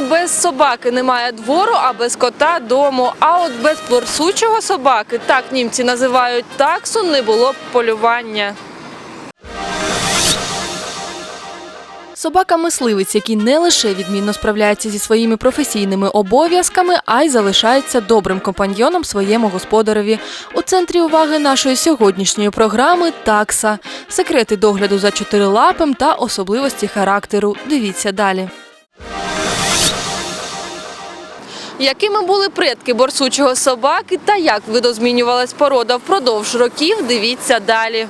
без собаки немає двору, а без кота дому. А от без борсучого собаки, так німці називають таксу, не було б полювання. Собака-мисливець, який не лише відмінно справляється зі своїми професійними обов'язками, а й залишається добрим компаньйоном своєму господареві. У центрі уваги нашої сьогоднішньої програми такса, секрети догляду за чотирилапим та особливості характеру. Дивіться далі. Якими були предки борсучого собаки та як видозмінювалась порода впродовж років, дивіться далі.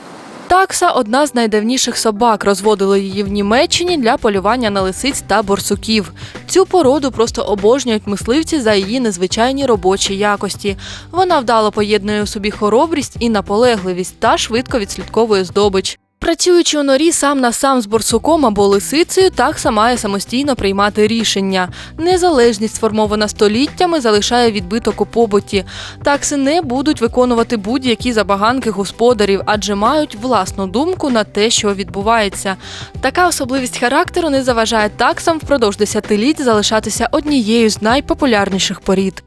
Такса одна з найдавніших собак. Розводили її в Німеччині для полювання на лисиць та борсуків. Цю породу просто обожнюють мисливці за її незвичайні робочі якості. Вона вдало поєднує у собі хоробрість і наполегливість та швидко відслідковує здобич. Працюючи у норі сам на сам з борсуком або лисицею, такса має самостійно приймати рішення. Незалежність, сформована століттями, залишає відбиток у побуті. Такси не будуть виконувати будь-які забаганки господарів, адже мають власну думку на те, що відбувається. Така особливість характеру не заважає таксам впродовж десятиліть залишатися однією з найпопулярніших порід.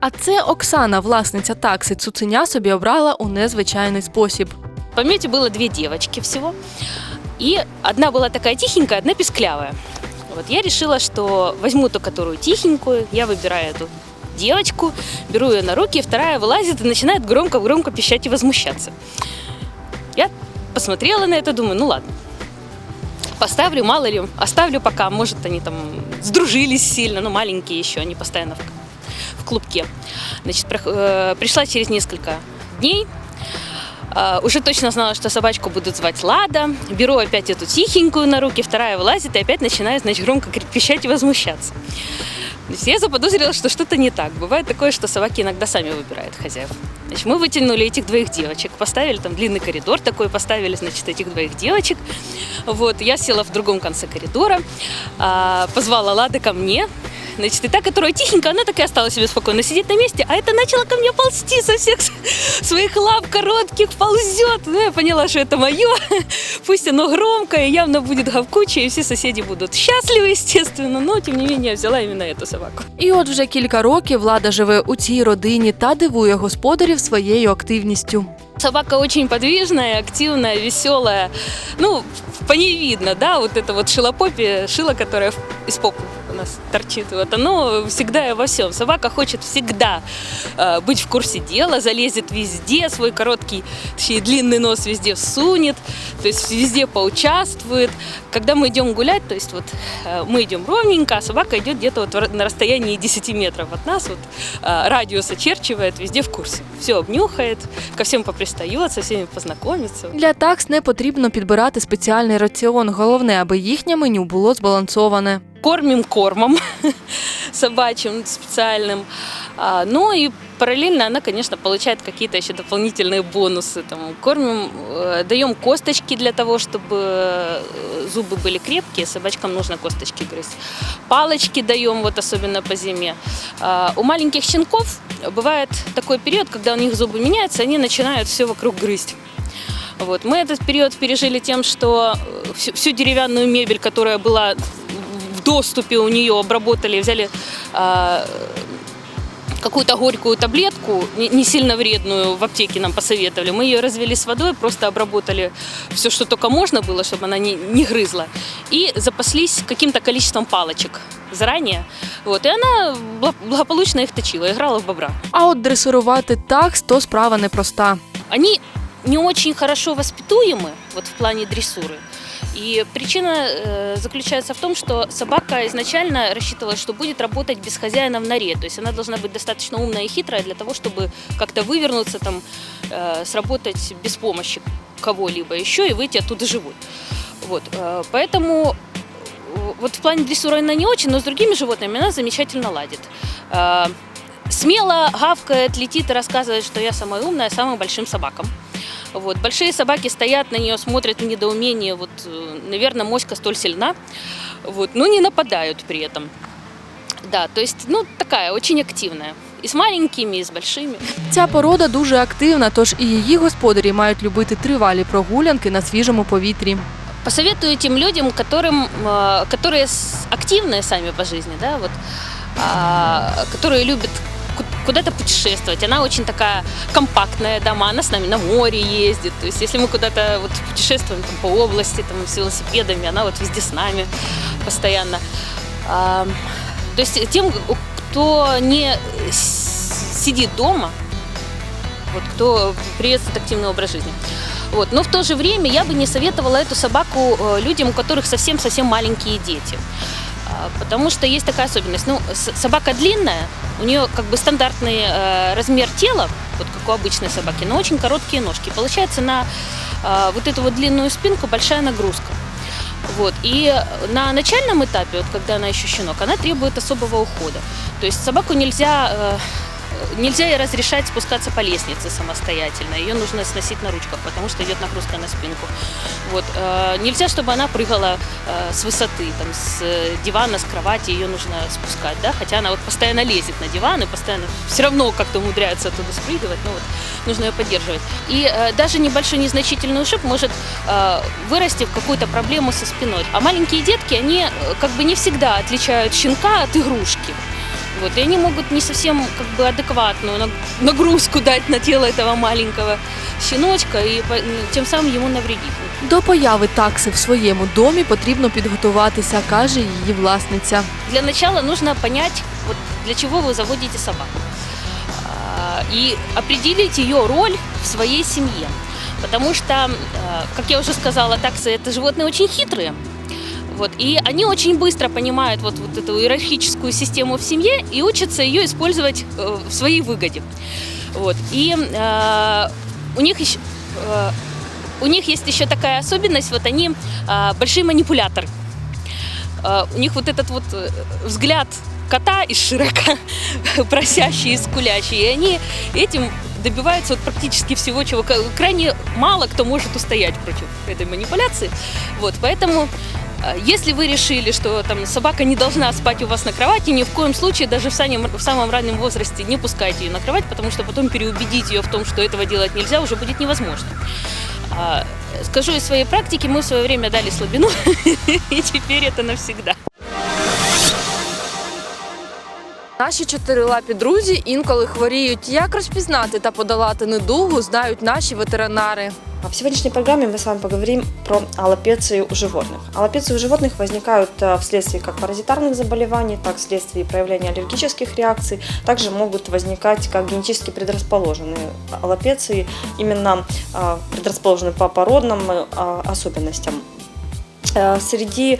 А це Оксана, власниця такси. Цуценя собі обрала у незвичайний спосіб. В помете было две девочки всего. И одна была такая тихенькая, одна писклявая. Вот я решила, что возьму ту, которую тихенькую, я выбираю эту девочку, беру ее на руки, вторая вылазит и начинает громко-громко пищать и возмущаться. Я посмотрела на это, думаю, ну ладно. Поставлю, мало ли, оставлю пока, может, они там сдружились сильно, ну, маленькие еще, они постоянно в, в клубке. Значит, э, пришла через несколько дней, а, Уже точно знала, что собачку будут звать Лада. Беру опять эту тихенькую на руки, вторая вылазит и опять начинает, значит, громко кри- пищать и возмущаться. Есть я заподозрила, что что-то не так. Бывает такое, что собаки иногда сами выбирают хозяев. Значит, мы вытянули этих двоих девочек, поставили там длинный коридор такой, поставили, значит, этих двоих девочек. Вот, я села в другом конце коридора, а, позвала Лады ко мне, Значит, и та, которая тихенькая, она так и осталась себе спокойно сидеть на месте, а эта начала ко мне ползти со всех с- своих лап коротких, ползет. Ну, я поняла, что это мое. Пусть оно громкое, явно будет говкучее, и все соседи будут счастливы, естественно, но, тем не менее, я взяла именно эту собаку. І от вже кілька років влада живе у цій родині та дивує господарів своєю активністю. Собака очень подвижная, активная, веселая. Ну, по ней видно, да, вот это вот шилопопие, шило, которое в- из попы у нас торчит, вот оно всегда и во всем. Собака хочет всегда э, быть в курсе дела, залезет везде, свой короткий, точнее, длинный нос везде всунет, то есть везде поучаствует. Когда мы идем гулять, то есть вот э, мы идем ровненько, а собака идет где-то вот в ра- на расстоянии 10 метров от нас, вот э, радиус очерчивает, везде в курсе. Все обнюхает, ко всем попристает, со всеми познакомится. Для такс не потрібно підбирати спеціальний раціон. Головне, аби їхнє меню було збалансоване. Кормим кормом собачьим специальным. А, Ну и параллельно она, конечно, получает какие-то еще дополнительные бонусы. Там, кормим, э, даем косточки для того, чтобы э, зубы были крепкие, собачкам нужно косточки грызть. Палочки даем, вот особенно по зиме. А, У маленьких щенков бывает такой период, когда у них зубы меняются, они начинают все вокруг грызть. Вот. Мы этот период пережили тем, что э, всю, всю деревянную мебель, которая была в доступе у нее, обработали, взяли а, какую-то горькую таблетку, не, не сильно вредную, в аптеке нам посоветовали. Мы ее развели с водой, просто обработали все, что только можно было, чтобы она не, не грызла. И запаслись каким-то количеством палочек заранее. Вот. И она бла- благополучно их точила, играла в бобра. А от дресирувати такс то справа непроста. они не очень хорошо воспитуемы вот в плане дрессуры. И причина э, заключается в том, что собака изначально рассчитывала, что будет работать без хозяина в норе. То есть она должна быть достаточно умная и хитрая для того, чтобы как-то вывернуться, там, э, сработать без помощи кого-либо еще и выйти оттуда живой. Вот, э, поэтому вот в плане дрессуры она не очень, но с другими животными она замечательно ладит. Смело гавкает, летит и рассказывает, что я самая умная, самым большим собакам. Вот. Большие собаки стоят на нее, смотрят в недоумении. Вот, э, наверное, моська столь сильна, вот, но не нападают при этом. Да, то есть, ну, такая, очень активная. И с маленькими, и с большими. Ця порода дуже активна, тож і її господарі мають любити тривалі прогулянки на свіжому повітрі. посоветую тем людям, которым, э, которые с- активные сами по жизни, да, вот, а, которые любят ку- куда-то путешествовать. Она очень такая компактная дома, она с нами на море ездит. То есть если мы куда-то вот путешествуем там, по области там, с велосипедами, она вот везде с нами постоянно. А, то есть тем, кто не сидит дома, вот, кто приветствует активный образ жизни. Вот. Но в то же время я бы не советовала эту собаку э, людям, у которых совсем-совсем маленькие дети. А, Потому что есть такая особенность. Ну, с- собака длинная, у нее как бы стандартный э, размер тела, вот как у обычной собаки, но очень короткие ножки. Получается на э, вот эту вот длинную спинку большая нагрузка. Вот. И на начальном этапе, вот когда она еще щенок, она требует особого ухода. То есть собаку нельзя, э, нельзя ей разрешать спускаться по лестнице самостоятельно. Ее нужно сносить на ручках, потому что идет нагрузка на спинку. Вот. Э, Нельзя, чтобы она прыгала э, с высоты, там, с э, дивана, с кровати, ее нужно спускать, да, хотя она вот постоянно лезет на диван и постоянно все равно как-то умудряется оттуда спрыгивать, ну вот, нужно ее поддерживать. И даже небольшой незначительный ушиб может вырасти в какую-то проблему со спиной. А маленькие детки, они как бы не всегда отличают щенка от игрушки. Вот, и они могут не совсем как бы адекватную наг- нагрузку дать на тело этого маленького щеночка и по- ну, тем самым ему навредить. До появи такси в своєму домі потрібно підготуватися, каже її власниця. Для начала нужно понять, вот для чего вы заводите собаку. А, И определить ее роль в своей семье. Потому что, э, как я уже сказала, таксы это животные очень хитрые. Вот, и они очень быстро понимают вот, вот эту иерархическую систему в семье и учатся ее использовать э, в своей выгоде. Вот, и э, у них еще э, у них есть еще такая особенность, вот они э, большие манипуляторы. Э, у них вот этот вот э, взгляд кота из Шрека, просящий и скулящий, и они этим добиваются вот практически всего, чего крайне мало кто может устоять против этой манипуляции. Вот, поэтому если вы решили, что там собака не должна спать у вас на кровати, ни в коем случае, даже в самом, в самом раннем возрасте, не пускайте ее на кровать, потому что потом переубедить ее в том, что этого делать нельзя, уже будет невозможно. А, Скажу из своей практики, мы в свое время дали слабину, и теперь это навсегда. Наші чотирилапі друзі інколи хворіють. Як розпізнати та подолати недугу, знають наші ветеринари. А В сегодняшней программе мы с вами поговорим про аллопеции у животных. Аллопеции у животных возникают э, вследствие как паразитарных заболеваний, так вследствие проявления аллергических реакций. Также могут возникать как генетически предрасположенные аллопеции, именно э, предрасположенные по породным э, особенностям. Э, Среди э,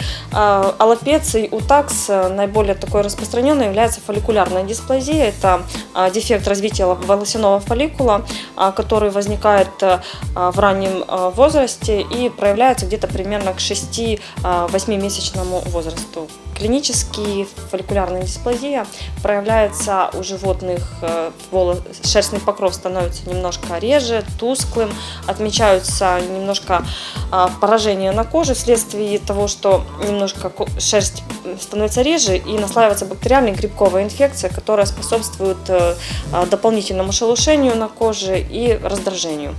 аллопеций у такс э, наиболее такой распространенной является фолликулярная дисплазия. Это э, дефект развития ло- волосяного фолликула, а, который возникает э, а, в раннем э, возрасте и проявляется где-то примерно к 6-8-месячному возрасту. Клинически фолликулярная дисплазия проявляется у животных, э, воло- шерстный покров становится немножко реже, тусклым, отмечаются немножко а, поражения на коже вследствие того, что немножко ко- шерсть становится реже и наслаивается бактериальная грибковая инфекция, которая способствует э, а, дополнительному шелушению на коже и раздражению.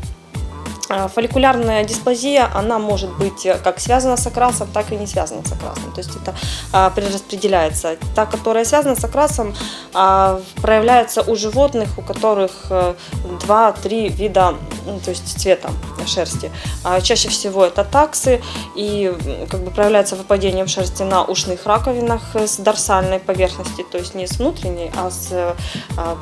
А, Фолликулярная дисплазия, она может быть э, как связана с окрасом, так и не связана с окрасом. То есть это а. Та, которая связана с окрасом, а, проявляется у животных, у которых э, 2-3 вида, ну, то есть цвета шерсти. А Чаще всего это таксы и как бы проявляется выпадением шерсти на ушных раковинах э, с дорсальной поверхности, то есть не с внутренней, а с э,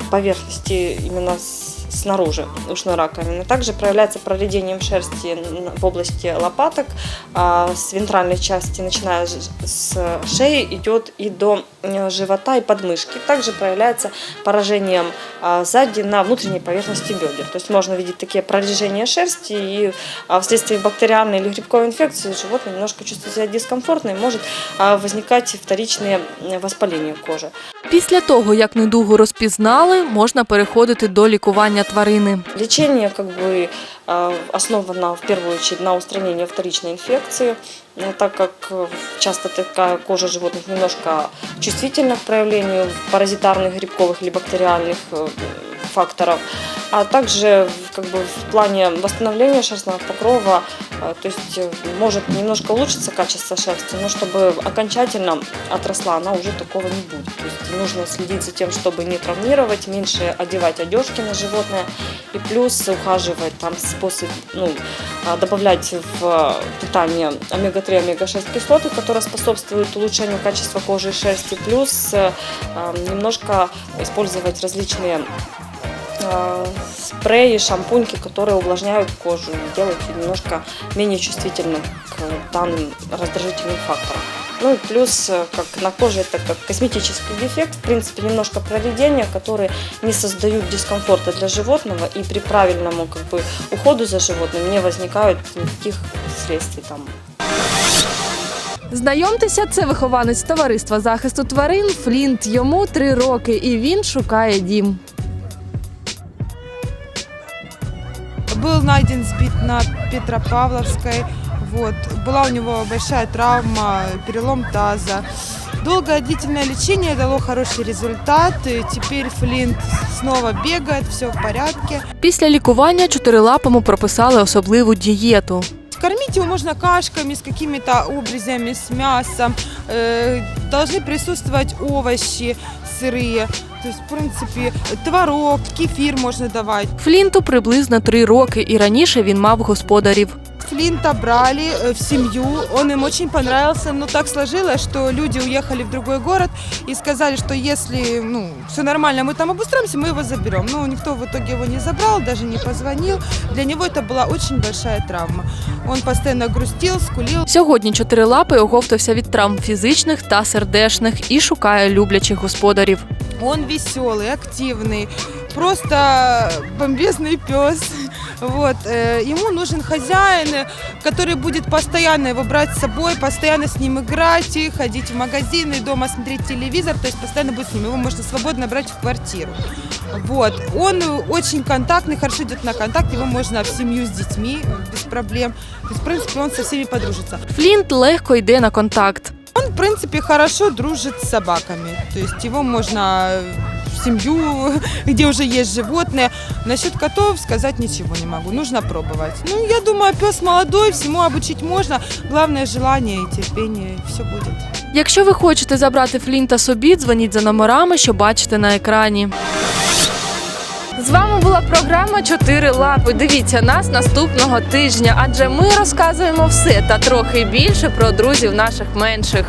поверхности именно с- снаружи ушной раковины. Также проявляется проредением шерсти в области лопаток, а, с вентральной части, начиная с шеи, идет и до э, живота и подмышки. Также проявляется поражением а, сзади на внутренней поверхности бедер. То есть можно видеть такие прорежения шерсти, и а, вследствие бактериальной или грибковой инфекции животное немножко чувствует себя дискомфортно и может возникать вторичные э, воспаления кожи. Після того, як недугу розпізнали, можна переходити до лікування тварини. Лечение как бы э, основано в первую очередь на устранении вторичной инфекции, э, так как э, часто такая кожа животных немножко чувствительна к проявлению паразитарных, грибковых или бактериальных э, факторов. А также как бы в плане восстановления шерстного покрова, э, то есть э, может немножко улучшиться качество шерсти, но чтобы окончательно отросла, она уже такого не будет. То есть нужно следить за тем, чтобы не травмировать, меньше одевать одежки на животное и плюс ухаживать там способ, ну, а, добавлять в э, питание омега-3, омега-6 кислоты, которые способствуют улучшению качества кожи и шерсти, плюс немножко использовать различные спреи, шампуньки, которые увлажняют кожу и делают ее немножко менее чувствительной к данным раздражительным факторам. Ну и плюс, э, как на коже, это как косметический дефект, в принципе, немножко проведения, которые не создают дискомфорта для животного, и при правильному как бы, уходу за животным не возникают никаких следствий там Знайомтеся, це вихованець товариства захисту тварин Флінт. Йому три роки, і він шукає дім. Был найден сбит на Петропавловской. Вот. Была у него большая травма, перелом таза. Долгое длительное лечение дало хороший результат. И теперь Флинт снова бегает, все в порядке. Після лікування чотирилапому прописали особливу дієту. Кормить его можно кашками с какими-то обрезями, с мясом Э, должны присутствовать овощи сырые. То есть, в принципе, творог, кефир можно давать. Флінту приблизно три роки, і раніше він мав господарів. Флинта брали э, в семью, он им очень понравился, но так сложилось, что люди уехали в другой город и сказали, что если ну, все нормально, мы там обустроимся, мы его заберем. Но никто в итоге его не забрал, даже не позвонил. Для него это была очень большая травма. Он постоянно грустил, скулил. Сьогодні чотирилапий оговтався від травм фізичних та сердечних і шукає люблячих господарів. Он веселый, активный, просто бомбезный пес. Вот. э, Ему нужен хозяин, э, который будет постоянно его брать с собой, постоянно с ним играть, и ходить в магазины, дома смотреть телевизор, то есть постоянно будет с ним. Его можно свободно брать в квартиру. Вот. Он э, очень контактный, хорошо идет на контакт, его можно в семью с детьми э, без проблем. То есть, в принципе, он со всеми подружится. Флінт легко йде на контакт. Он, в принципе, хорошо дружит с собаками. То есть его можно в семью, где уже есть животные. Насчет котов сказать ничего не могу. Нужно пробовать. Ну, я думаю, пес молодой, всему обучить можно. Главное желание и терпение, все будет. Якщо ви хочете забрати Флінта собі, дзвоніть за номерами, що бачите на екрані. З вами була програма Чотири лапи. Дивіться нас наступного тижня, адже ми розказуємо все та трохи більше про друзів наших менших.